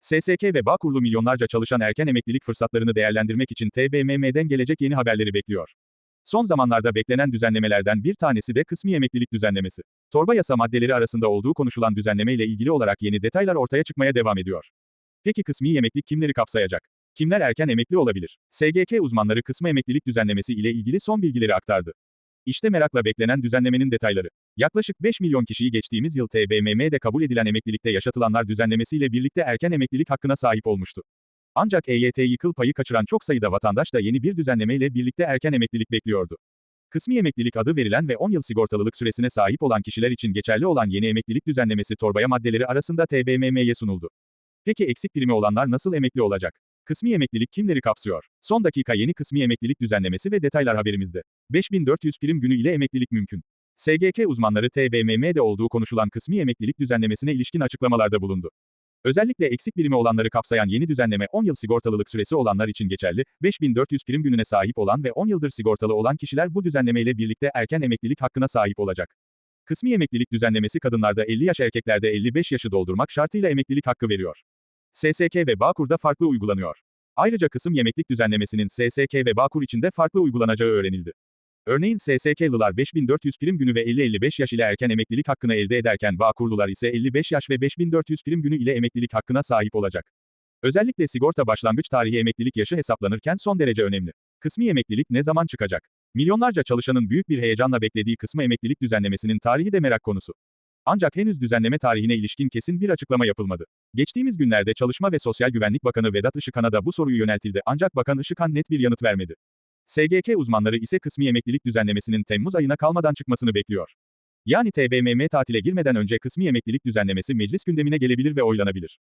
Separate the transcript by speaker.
Speaker 1: SSK ve Bağkurlu milyonlarca çalışan erken emeklilik fırsatlarını değerlendirmek için TBMM'den gelecek yeni haberleri bekliyor. Son zamanlarda beklenen düzenlemelerden bir tanesi de kısmi emeklilik düzenlemesi. Torba yasa maddeleri arasında olduğu konuşulan düzenleme ile ilgili olarak yeni detaylar ortaya çıkmaya devam ediyor. Peki kısmi emeklilik kimleri kapsayacak? Kimler erken emekli olabilir? SGK uzmanları kısmı emeklilik düzenlemesi ile ilgili son bilgileri aktardı. İşte merakla beklenen düzenlemenin detayları. Yaklaşık 5 milyon kişiyi geçtiğimiz yıl TBMM'de kabul edilen emeklilikte yaşatılanlar düzenlemesiyle birlikte erken emeklilik hakkına sahip olmuştu. Ancak EYT'yi kıl payı kaçıran çok sayıda vatandaş da yeni bir düzenlemeyle birlikte erken emeklilik bekliyordu. Kısmi emeklilik adı verilen ve 10 yıl sigortalılık süresine sahip olan kişiler için geçerli olan yeni emeklilik düzenlemesi torbaya maddeleri arasında TBMM'ye sunuldu. Peki eksik primi olanlar nasıl emekli olacak? Kısmi emeklilik kimleri kapsıyor? Son dakika yeni kısmi emeklilik düzenlemesi ve detaylar haberimizde. 5400 prim günü ile emeklilik mümkün. SGK uzmanları TBMM'de olduğu konuşulan kısmi emeklilik düzenlemesine ilişkin açıklamalarda bulundu. Özellikle eksik birimi olanları kapsayan yeni düzenleme 10 yıl sigortalılık süresi olanlar için geçerli, 5400 prim gününe sahip olan ve 10 yıldır sigortalı olan kişiler bu düzenlemeyle birlikte erken emeklilik hakkına sahip olacak. Kısmi emeklilik düzenlemesi kadınlarda 50 yaş erkeklerde 55 yaşı doldurmak şartıyla emeklilik hakkı veriyor. SSK ve Bağkur'da farklı uygulanıyor. Ayrıca kısım yemeklik düzenlemesinin SSK ve Bağkur içinde farklı uygulanacağı öğrenildi. Örneğin SSK'lılar 5400 prim günü ve 50-55 yaş ile erken emeklilik hakkını elde ederken Bağkurlular ise 55 yaş ve 5400 prim günü ile emeklilik hakkına sahip olacak. Özellikle sigorta başlangıç tarihi emeklilik yaşı hesaplanırken son derece önemli. Kısmi emeklilik ne zaman çıkacak? Milyonlarca çalışanın büyük bir heyecanla beklediği kısmı emeklilik düzenlemesinin tarihi de merak konusu. Ancak henüz düzenleme tarihine ilişkin kesin bir açıklama yapılmadı. Geçtiğimiz günlerde Çalışma ve Sosyal Güvenlik Bakanı Vedat Işıkhan'a da bu soruyu yöneltildi ancak Bakan Işıkhan net bir yanıt vermedi. SGK uzmanları ise kısmi emeklilik düzenlemesinin Temmuz ayına kalmadan çıkmasını bekliyor. Yani TBMM tatile girmeden önce kısmi emeklilik düzenlemesi meclis gündemine gelebilir ve oylanabilir.